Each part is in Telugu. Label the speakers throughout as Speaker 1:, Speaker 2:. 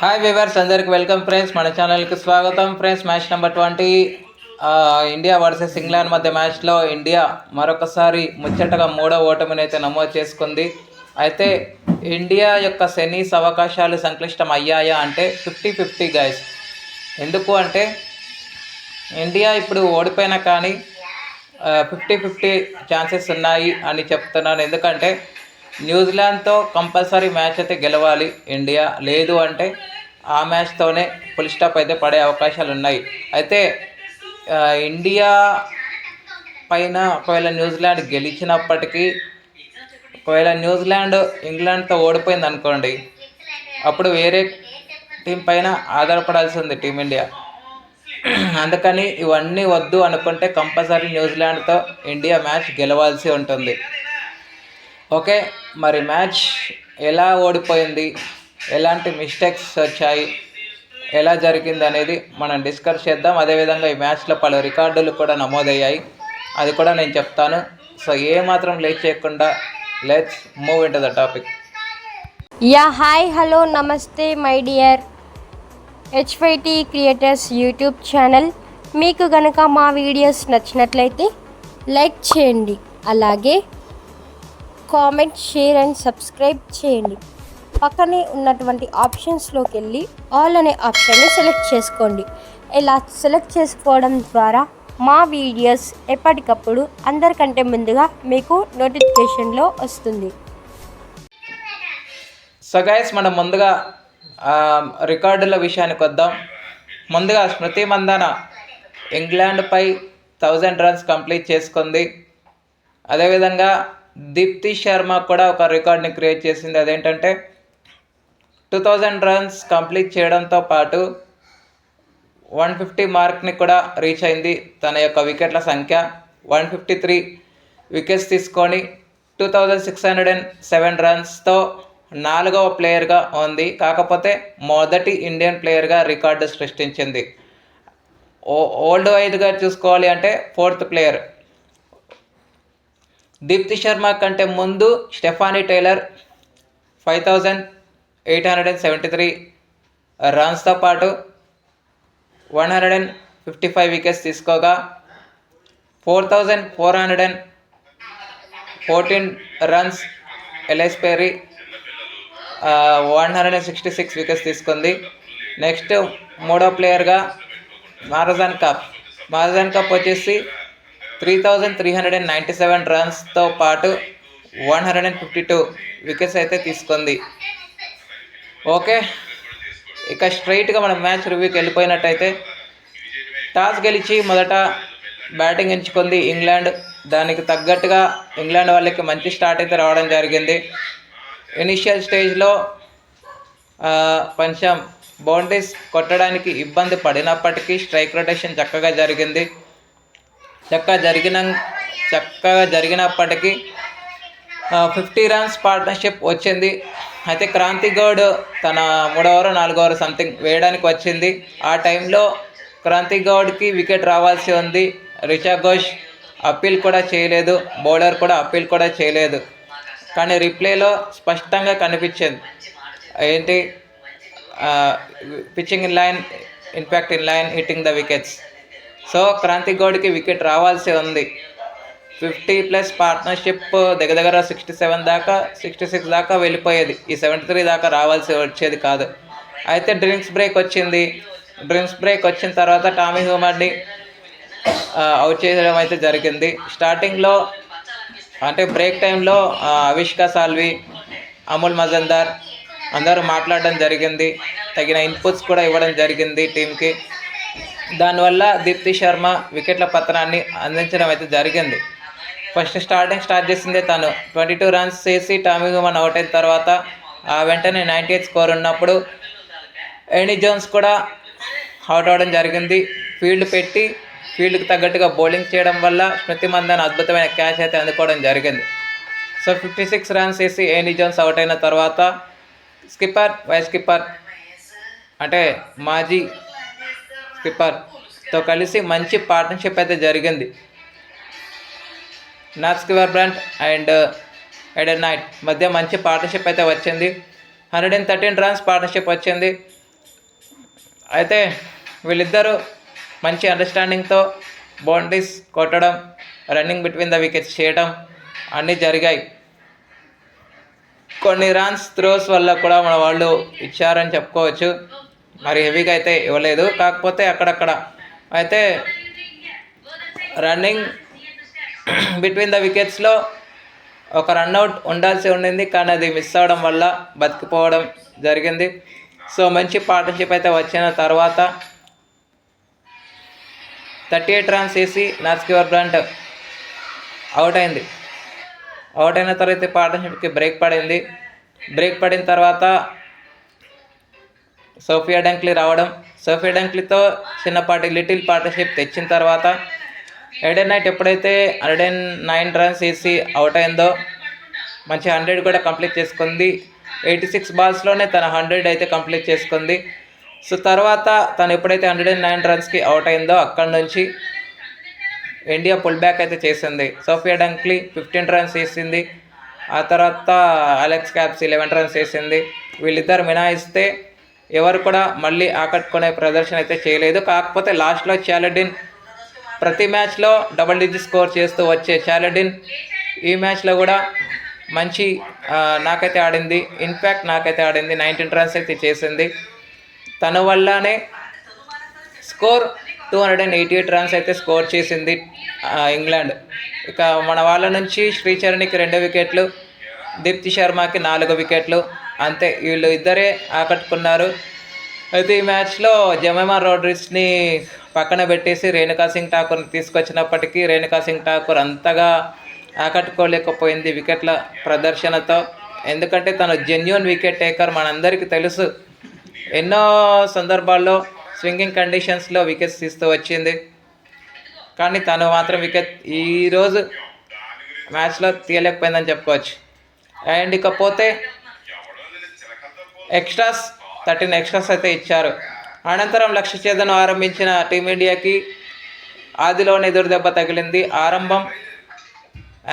Speaker 1: హాయ్ వివర్స్ అందరికి వెల్కమ్ ఫ్రెండ్స్ మన ఛానల్కి స్వాగతం. Friends match number twenty India versus England మధ్య మ్యాచ్లో ఇండియా మరొకసారి ముచ్చటగా మూడో ఓటమిని అయితే నమోదు చేసుకుంది. అయితే ఇండియా యొక్క సెమీస్ అవకాశాలు సంక్లిష్టం అయ్యాయా అంటే ఫిఫ్టీ ఫిఫ్టీ గైస్ ఎందుకు అంటే ఇండియా ఇప్పుడు ఓడిపోయినా కానీ ఫిఫ్టీ ఫిఫ్టీ ఛాన్సెస్ ఉన్నాయి అని చెప్తున్నాను. ఎందుకంటే న్యూజిలాండ్తో కంపల్సరీ మ్యాచ్ అయితే గెలవాలి ఇండియా. లేదు అంటే ఆ మ్యాచ్తోనే ఫుల్ స్టాప్ అయితే పడే అవకాశాలు ఉన్నాయి అయితే ఇండియా పైన ఒకవేళ న్యూజిలాండ్ గెలిచినప్పటికీ ఒకవేళ న్యూజిలాండ్ ఇంగ్లాండ్తో ఓడిపోయింది అనుకోండి అప్పుడు వేరే టీం పైన ఆధారపడాల్సి ఉంది టీమిండియా. అందుకని ఇవన్నీ వద్దు అనుకుంటే కంపల్సరీ న్యూజిలాండ్తో ఇండియా మ్యాచ్ గెలవాల్సి ఉంటుంది. ఓకే మరి మ్యాచ్ ఎలా ఓడిపోయింది? ఎలాంటి మిస్టేక్స్ వచ్చాయి? ఎలా జరిగింది అనేది మనం డిస్కస్ చేద్దాం. అదేవిధంగా ఈ మ్యాచ్లో పలు రికార్డులు కూడా నమోదయ్యాయి. అది కూడా నేను చెప్తాను. సో ఏ మాత్రం లేట్ చేయకుండా let's move into the topic
Speaker 2: yeah hi hello నమస్తే my dear HYT creators YouTube channel. మీకు కనుక మా వీడియోస్ నచ్చినట్లయితే లైక్ చేయండి. అలాగే కామెంట్ షేర్ అండ్ సబ్స్క్రైబ్ చేయండి. పక్కనే ఉన్నటువంటి ఆప్షన్స్లోకి వెళ్ళి ఆల్ అనే ఆప్షన్ని సెలెక్ట్ చేసుకోండి. ఇలా సెలెక్ట్ చేసుకోవడం ద్వారా మా వీడియోస్ ఎప్పటికప్పుడు అందరికంటే ముందుగా మీకు నోటిఫికేషన్లో వస్తుంది.
Speaker 1: సో గైస్ మనం ముందుగా రికార్డుల విషయానికి వద్దాం. ముందుగా స్మృతి మందన ఇంగ్లాండ్పై థౌజండ్ రన్స్ కంప్లీట్ చేసుకుంది. అదేవిధంగా దీప్తి శర్మ కూడా ఒక రికార్డ్ని క్రియేట్ చేసింది. అదేంటంటే టూ థౌజండ్ రన్స్ కంప్లీట్ చేయడంతో పాటు వన్ ఫిఫ్టీ మార్క్ని కూడా రీచ్ అయింది తన యొక్క వికెట్ల సంఖ్య. వన్ ఫిఫ్టీ త్రీ వికెట్స్ తీసుకొని two thousand six hundred and seven రన్స్తో నాలుగవ ప్లేయర్గా ఉంది. కాకపోతే మొదటి ఇండియన్ ప్లేయర్గా రికార్డు సృష్టించింది. ఓ ఓల్డ్ వైజ్గా చూసుకోవాలి అంటే ఫోర్త్ ప్లేయర్. దీప్తి శర్మ కంటే ముందు Stefanie Taylor five thousand eight hundred and seventy three రన్స్తో పాటు one hundred and fifty five wickets తీసుకోగా. Four thousand four hundred and fourteen runs Ellyse Perry one hundred and sixty six wickets తీసుకుంది. నెక్స్ట్ మూడో ప్లేయర్గా మారజాన్ కప్. మారజాన్ కప్ వచ్చేసి three thousand three hundred and ninety seven రన్స్తో పాటు one hundred and fifty two wickets అయితే తీసుకుంది. ఓకే ఇక స్ట్రైట్గా మనం మ్యాచ్ రివ్యూకి వెళ్ళిపోయినట్టయితే టాస్ గెలిచి మొదట బ్యాటింగ్ ఎంచుకుంది ఇంగ్లాండ్. దానికి తగ్గట్టుగా ఇంగ్లాండ్ వాళ్ళకి మంచి స్టార్ట్ అయితే రావడం జరిగింది. ఇనిషియల్ స్టేజ్లో కొంచెం బౌండరీస్ కొట్టడానికి ఇబ్బంది పడినప్పటికీ స్ట్రైక్ రొటేషన్ చక్కగా జరిగింది. చక్కగా జరిగిన చక్కగా జరిగినప్పటికీ ఫిఫ్టీ రన్స్ పార్ట్నర్షిప్ వచ్చింది. అయితే క్రాంతి గౌడ్ తన మూడో ఓవర్ సంథింగ్ వేయడానికి వచ్చింది. ఆ టైంలో క్రాంతి గౌడ్కి వికెట్ రావాల్సి ఉంది. రిషా ఘోష్ అప్పీల్ కూడా చేయలేదు. బౌలర్ కూడా అప్పీల్ కూడా చేయలేదు. కానీ రిప్లేలో స్పష్టంగా కనిపించింది. ఏంటి? Pitching in line in fact in line hitting the wickets so Kranti గౌడ్కి wicket రావాల్సి ఉంది. ఫిఫ్టీ ప్లస్ పార్ట్నర్షిప్ దగ్గర దగ్గర సిక్స్టీ సెవెన్ దాకా సిక్స్టీ సిక్స్ దాకా వెళ్ళిపోయేది. ఈ సెవెంటీ త్రీ దాకా రావాల్సి వచ్చేది కాదు. అయితే డ్రింక్స్ బ్రేక్ వచ్చింది. డ్రింక్స్ బ్రేక్ వచ్చిన తర్వాత టామీ హ్యూమర్ని అవుట్ చేయడం అయితే జరిగింది. స్టార్టింగ్లో అంటే బ్రేక్ టైంలో అవిష్కా సాల్వి అమూల్ మజందార్ అందరూ మాట్లాడడం జరిగింది. తగిన ఇన్పుట్స్ కూడా ఇవ్వడం జరిగింది టీంకి దానివల్ల దీప్తి శర్మ వికెట్ల పత్రాన్ని అందించడం అయితే జరిగింది. ఫస్ట్ స్టార్టింగ్ స్టార్ట్ చేసిందే తను. ట్వంటీ టూ రన్స్ చేసి టామీ హ్యూమన్ అవుట్ అయిన తర్వాత ఆ వెంటనే నైంటీ ఎయిట్ స్కోర్ ఉన్నప్పుడు ఎనీ జోన్స్ కూడా అవుట్ అవడం జరిగింది. ఫీల్డ్ పెట్టి ఫీల్డ్కి తగ్గట్టుగా బౌలింగ్ చేయడం వల్ల స్మృతి మందన్ అద్భుతమైన క్యాచ్ అయితే అందుకోవడం జరిగింది. సో ఫిఫ్టీ సిక్స్ రన్స్ వేసి ఎనీ జోన్స్ అవుట్ అయిన తర్వాత స్కిప్పర్ వైస్ స్కిప్పర్ అంటే మాజీ స్కిప్పర్తో కలిసి మంచి పార్ట్నర్షిప్ అయితే జరిగింది. Nat Sciver Brunt and Eden Knight మధ్య మంచి పార్ట్నర్షిప్ అయితే వచ్చింది. Hundred and thirteen runs partnership వచ్చింది. అయితే వీళ్ళిద్దరూ మంచి అండర్స్టాండింగ్తో బౌండరీస్ కొట్టడం రన్నింగ్ బిట్వీన్ ద వికెట్స్ చేయడం అన్నీ జరిగాయి. కొన్ని రన్స్ త్రోస్ వల్ల కూడా మన వాళ్ళు ఇచ్చారని చెప్పుకోవచ్చు. మరి హెవీగా అయితే ఇవ్వలేదు. కాకపోతే అక్కడక్కడ అయితే రన్నింగ్ బిట్వీన్ ద వికెట్స్లో ఒక రన్అట్ ఉండాల్సి ఉండింది. కానీ అది మిస్ అవ్వడం వల్ల బతికిపోవడం జరిగింది. సో మంచి పార్ట్నర్షిప్ అయితే వచ్చిన తర్వాత థర్టీ ఎయిట్ రన్స్ వేసి నాస్కివర్ బ్రాంట్ అవుట్ అయింది. అవుట్ అయిన తర్వాత పార్ట్నర్షిప్కి బ్రేక్ పడింది. బ్రేక్ పడిన తర్వాత సోఫియా డంక్లీ రావడం. సోఫియా డంక్లీతో చిన్నపాటి లిటిల్ పార్ట్నర్షిప్ తెచ్చిన తర్వాత ఎడెన్ నైట్ ఎప్పుడైతే హండ్రెడ్ అండ్ నైన్ రన్స్ వేసి అవుట్ అయిందో మంచి హండ్రెడ్ కూడా కంప్లీట్ చేసుకుంది. ఎయిటీ సిక్స్ బాల్స్లోనే తన హండ్రెడ్ అయితే కంప్లీట్ చేసుకుంది. సో తర్వాత తను ఎప్పుడైతే హండ్రెడ్ అండ్ నైన్ రన్స్కి అవుట్ అయిందో అక్కడి నుంచి ఇండియా పుల్ బ్యాక్ అయితే చేసింది. సోఫియా డంక్లీ ఫిఫ్టీన్ రన్స్ వేసింది ఆ తర్వాత అలెక్స్ క్యాప్స్ లెవెన్ రన్స్ వేసింది వీళ్ళిద్దరు మినాయిస్తే ఎవరు కూడా మళ్ళీ ఆకట్టుకునే ప్రదర్శన అయితే చేయలేదు. కాకపోతే లాస్ట్లో చాలడిన్ ప్రతి మ్యాచ్లో డబుల్ డిజిట్ స్కోర్ చేస్తూ వచ్చే చాలడిన్ ఈ మ్యాచ్లో కూడా మంచి నాకైతే ఆడింది. ఇన్ఫ్యాక్ట్ నాకైతే ఆడింది. నైన్టీన్ రన్స్ అయితే చేసింది. తన వల్లనే score two hundred and eighty eight runs అయితే స్కోర్ చేసింది ఇంగ్లాండ్. ఇక మన వాళ్ళ నుంచి శ్రీచరణికి రెండు వికెట్లు దీప్తి శర్మకి నాలుగు వికెట్లు. అంతే వీళ్ళు ఇద్దరే ఆకట్టుకున్నారు. అయితే ఈ మ్యాచ్లో జమైమా రోడ్రిస్ని పక్కన పెట్టేసి రేణుకా సింగ్ ఠాకూర్ని తీసుకొచ్చినప్పటికీ రేణుకా సింగ్ ఠాకూర్ అంతగా ఆకట్టుకోలేకపోయింది వికెట్ల ప్రదర్శనతో. ఎందుకంటే తను జెన్యున్ వికెట్ టేకర్ మనందరికీ తెలుసు. ఎన్నో సందర్భాల్లో స్వింగింగ్ కండిషన్స్లో వికెట్స్ తీస్తూ వచ్చింది. కానీ తను మాత్రం వికెట్ ఈరోజు మ్యాచ్లో తీయలేకపోయిందని చెప్పుకోవచ్చు. అండ్ ఇకపోతే ఎక్స్ట్రాస్ థర్టీన్ ఎక్స్ట్రాస్ అయితే ఇచ్చారు. అనంతరం లక్ష్య ఛేదను ఆరంభించిన టీమిండియాకి ఆదిలోనే ఎదురుదెబ్బ తగిలింది. ఆరంభం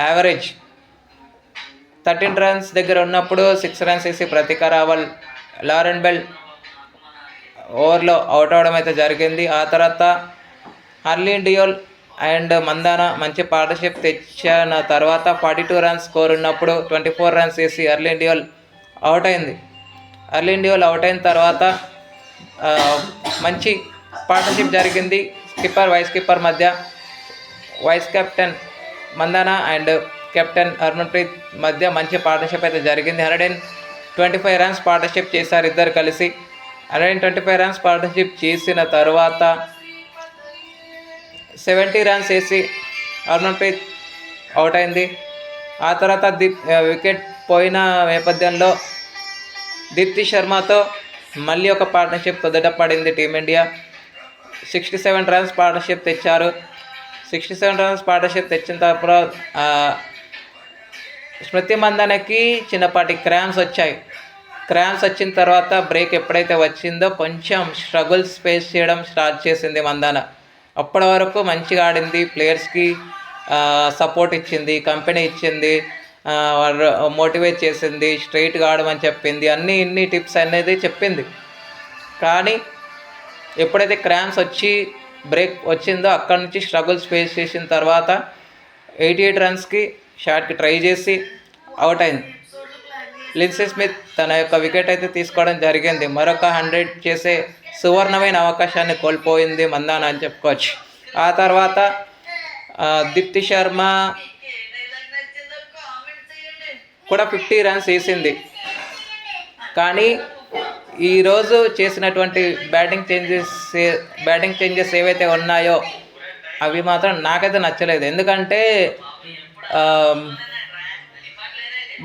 Speaker 1: యావరేజ్. థర్టీన్ రన్స్ దగ్గర ఉన్నప్పుడు సిక్స్ రన్స్ వేసి ప్రతీక రావల్ లారెన్ బెల్ ఓవర్లో అవుట్ అవడం అయితే జరిగింది. ఆ తర్వాత అర్లీ డియోల్ అండ్ మందాన మంచి పార్ట్నర్షిప్ తెచ్చిన తర్వాత ఫార్టీ టూ రన్స్ స్కోర్ ఉన్నప్పుడు ట్వంటీ ఫోర్ రన్స్ వేసి అర్లీ డియోల్ అవుట్ అయింది. అర్లీ డియోల్ అవుట్ అయిన తర్వాత మంచి పార్ట్నర్షిప్ జరిగింది. స్కిప్పర్ వైస్ స్కిప్పర్ మధ్య vice captain Mandhana and captain Harmanpreet మధ్య మంచి పార్ట్నర్షిప్ అయితే జరిగింది. Hundred and twenty five runs partnership చేశారు ఇద్దరు కలిసి. Hundred and twenty five runs partnership చేసిన తర్వాత సెవెంటీ రన్స్ వేసి హర్మన్ప్రీత్ అవుట్ అయింది. ఆ తర్వాత ది వికెట్ పోయిన నేపథ్యంలో దీప్తి శర్మతో మళ్ళీ ఒక పార్ట్నర్షిప్ కుదట పడింది Team India. Sixty seven runs partnership తెచ్చారు. సిక్స్టీ సెవెన్ రన్స్ పార్ట్నర్షిప్ తెచ్చిన తర్వాత స్మృతి మందనకి చిన్నపాటి క్రామ్స్ వచ్చాయి. క్రామ్స్ వచ్చిన తర్వాత బ్రేక్ ఎప్పుడైతే వచ్చిందో కొంచెం స్ట్రగుల్స్ ఫేస్ చేయడం స్టార్ట్ చేసింది మందాన. అప్పటి వరకు మంచిగా ఆడింది ప్లేయర్స్కి సపోర్ట్ ఇచ్చింది కంపెనీ ఇచ్చింది. మోటివేట్ చేసింది స్ట్రైట్గా ఆడమని చెప్పింది అన్ని ఇన్ని టిప్స్ అనేది చెప్పింది. కానీ ఎప్పుడైతే క్రామ్స్ వచ్చి బ్రేక్ వచ్చిందో అక్కడ నుంచి స్ట్రగుల్స్ ఫేస్ చేసిన తర్వాత ఎయిటీ ఎయిట్ రన్స్కి షాట్కి ట్రై చేసి అవుట్ అయింది. లిన్సీ స్మిత్ తన యొక్క వికెట్ అయితే తీసుకోవడం జరిగింది. మరొక హండ్రెడ్ చేసే సువర్ణమైన అవకాశాన్ని కోల్పోయింది మందాన అని చెప్పుకోవచ్చు. ఆ తర్వాత దీప్తి శర్మ కూడా ఫిఫ్టీ రన్స్ వేసింది. కానీ ఈరోజు చేసినటువంటి బ్యాటింగ్ చేంజెస్ బ్యాటింగ్ చేంజెస్ ఏవైతే ఉన్నాయో అవి మాత్రం నాకైతే నచ్చలేదు. ఎందుకంటే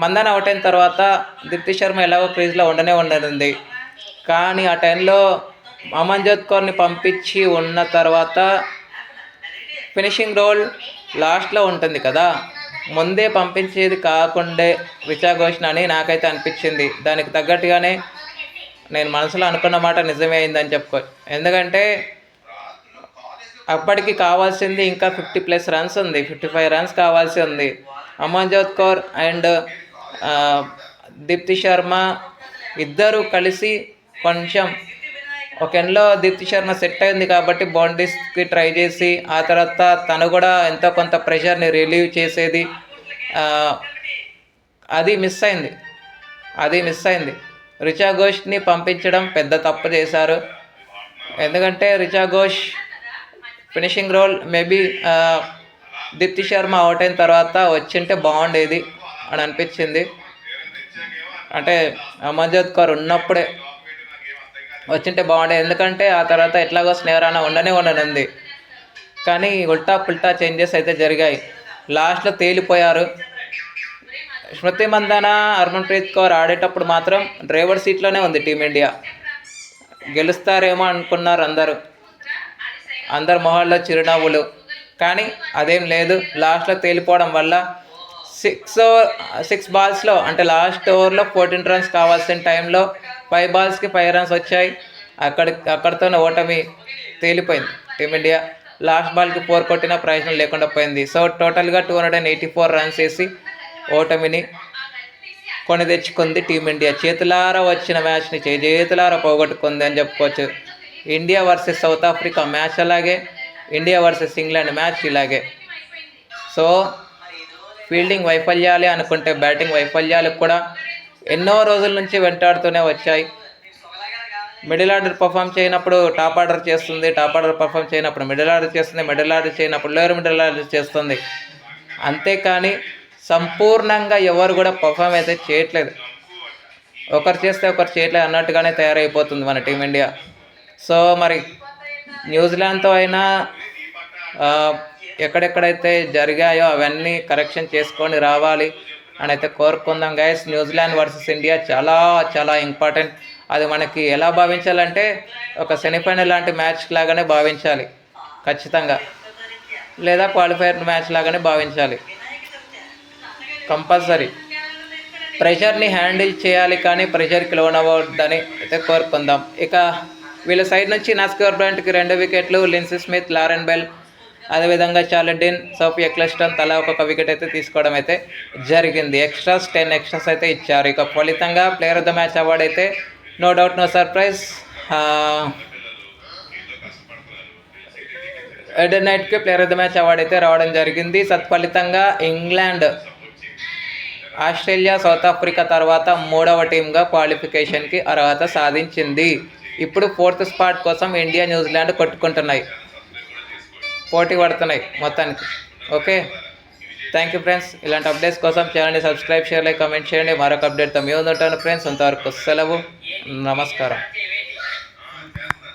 Speaker 1: మందన అవుట్ అయిన తర్వాత దీప్తి శర్మ ఎలాగో క్రీజ్లో ఉండనే ఉండనుంది. కానీ ఆ టైంలో అమన్జోత్ కౌర్ని పంపించి ఉన్న తర్వాత ఫినిషింగ్ రోల్ లాస్ట్లో ఉంటుంది కదా. ముందే పంపించేది కాకుండే రిచా అని నాకైతే అనిపించింది. దానికి తగ్గట్టుగానే నేను మనసులో అనుకున్న మాట నిజమే అయిందని చెప్పుకో. ఎందుకంటే అప్పటికి కావాల్సింది ఇంకా ఫిఫ్టీ ప్లస్ రన్స్ ఉంది. ఫిఫ్టీ ఫైవ్ రన్స్ కావాల్సి ఉంది. అమన్జోత్ కౌర్ అండ్ దీప్తి శర్మ ఇద్దరు కలిసి కొంచెం ఒక ఎండ్లో దీప్తి శర్మ సెట్ అయింది కాబట్టి బౌండరీస్కి ట్రై చేసి ఆ తర్వాత తను కూడా ఎంతో కొంత ప్రెషర్ని రిలీవ్ చేసేది. అది మిస్ అయింది. అది మిస్ అయింది. రిచా ఘోష్ని పంపించడం పెద్ద తప్పు చేశారు. ఎందుకంటే Richa Ghosh finishing role maybe Deepti Sharma out అయిన తర్వాత వచ్చింటే బాగుండేది అని అనిపించింది. అంటే అమర్జోత్ కౌర్ ఉన్నప్పుడే వచ్చింటే బాగుండేది ఎందుకంటే ఆ తర్వాత ఎట్లాగో స్నేహరాన ఉండనే ఉండనుంది. కానీ ఉల్టా పుల్టా చేంజెస్ అయితే జరిగాయి. లాస్ట్లో తేలిపోయారు. స్మృతి మందన హర్మన్ప్రీత్ కౌర్ ఆడేటప్పుడు మాత్రం డ్రైవర్ సీట్లోనే ఉంది టీమిండియా. గెలుస్తారేమో అనుకున్నారు అందరూ. అందరు మొహాల్లో చిరునవ్వులు. కానీ అదేం లేదు. లాస్ట్లో తేలిపోవడం వల్ల సిక్స్ సిక్స్ బాల్స్లో అంటే లాస్ట్ ఓవర్లో ఫోర్టీన్ రన్స్ కావాల్సిన టైంలో ఫైవ్ బాల్స్కి ఫైవ్ రన్స్ వచ్చాయి. అక్కడ అక్కడితోనే ఓటమి తేలిపోయింది టీమిండియా లాస్ట్ బాల్కి ఫోర్ కొట్టిన ప్రయోజనం లేకుండా పోయింది. సో టోటల్గా two hundred and eighty four runs వేసి ఓటమిని కొని తెచ్చుకుంది టీమిండియా చేతులారా వచ్చిన మ్యాచ్ని చేతులారా పోగొట్టుకుంది అని చెప్పుకోవచ్చు. India versus South Africa match అలాగే ఇండియా వర్సెస్ ఇంగ్లాండ్ మ్యాచ్ ఇలాగే. సో ఫీల్డింగ్ వైఫల్యాలే అనుకుంటే బ్యాటింగ్ వైఫల్యాలు కూడా ఎన్నో రోజుల నుంచి వెంటాడుతూనే వచ్చాయి. మిడిల్ ఆర్డర్ పర్ఫామ్ చేయనప్పుడు టాప్ ఆర్డర్ చేస్తుంది టాప్ ఆర్డర్ పర్ఫామ్ చేయనప్పుడు మిడిల్ ఆర్డర్ చేస్తుంది మిడిల్ ఆర్డర్ చేయనప్పుడు లోయర్ మిడిల్ ఆర్డర్ చేస్తుంది. అంతేకాని సంపూర్ణంగా ఎవరు కూడా పర్ఫామ్ అయితే చేయట్లేదు. ఒకరు చేస్తే ఒకరు చేయట్లేదు అన్నట్టుగానే తయారైపోతుంది మన టీమిండియా సో మరి న్యూజిలాండ్తో అయినా ఎక్కడెక్కడైతే జరిగాయో అవన్నీ కరెక్షన్ చేసుకొని రావాలి అని అయితే కోరుకుందాం గైస్ న్యూజిలాండ్ వర్సెస్ ఇండియా చాలా చాలా ఇంపార్టెంట్ అది మనకి ఎలా భావించాలంటే ఒక సెమీఫైనల్ లాంటి మ్యాచ్ లాగానే భావించాలి. ఖచ్చితంగా. లేదా క్వాలిఫైర్ మ్యాచ్ లాగానే భావించాలి. కంపల్సరీ ప్రెషర్ని హ్యాండిల్ చేయాలి కానీ ప్రెషర్కి లోన్ అయితే కోరుకుందాం. ఇక వీళ్ళ సైడ్ నుంచి నాస్కర్ బ్రాండ్కి రెండు వికెట్లు లిన్సీ స్మిత్ లారెన్ బెల్ అదేవిధంగా చార్లెడ్డిన్ సోఫియా క్లస్టన్ తలా ఒక్కొక్క వికెట్ అయితే తీసుకోవడం అయితే జరిగింది. ఎక్స్ట్రాస్ టెన్ ఎక్స్ట్రాస్ అయితే ఇచ్చారు. ఇక ఫలితంగా player of the match award అయితే నో డౌట్ నో సర్ప్రైజ్ ఎడర్ నైట్కి player of the match award అయితే రావడం జరిగింది. సత్ఫలితంగా ఇంగ్లాండ్ ఆస్ట్రేలియా సౌత్ ఆఫ్రికా తర్వాత మూడవ టీంగా క్వాలిఫికేషన్కి అర్హత సాధించింది. ఇప్పుడు ఫోర్త్ స్పాట్ కోసం ఇండియా న్యూజిలాండ్ కొట్టుకుంటున్నాయి. పోటీ పడుతున్నాయి మొత్తానికి. ఓకే? థ్యాంక్ యూ ఫ్రెండ్స్ ఇలాంటి అప్డేట్స్ కోసం ఛానల్ని సబ్స్క్రైబ్ చేయాలి కమెంట్ చేయండి. మరొక అప్డేట్తో మేము ఉంటాను ఫ్రెండ్స్ అంతవరకు సెలవు. నమస్కారం.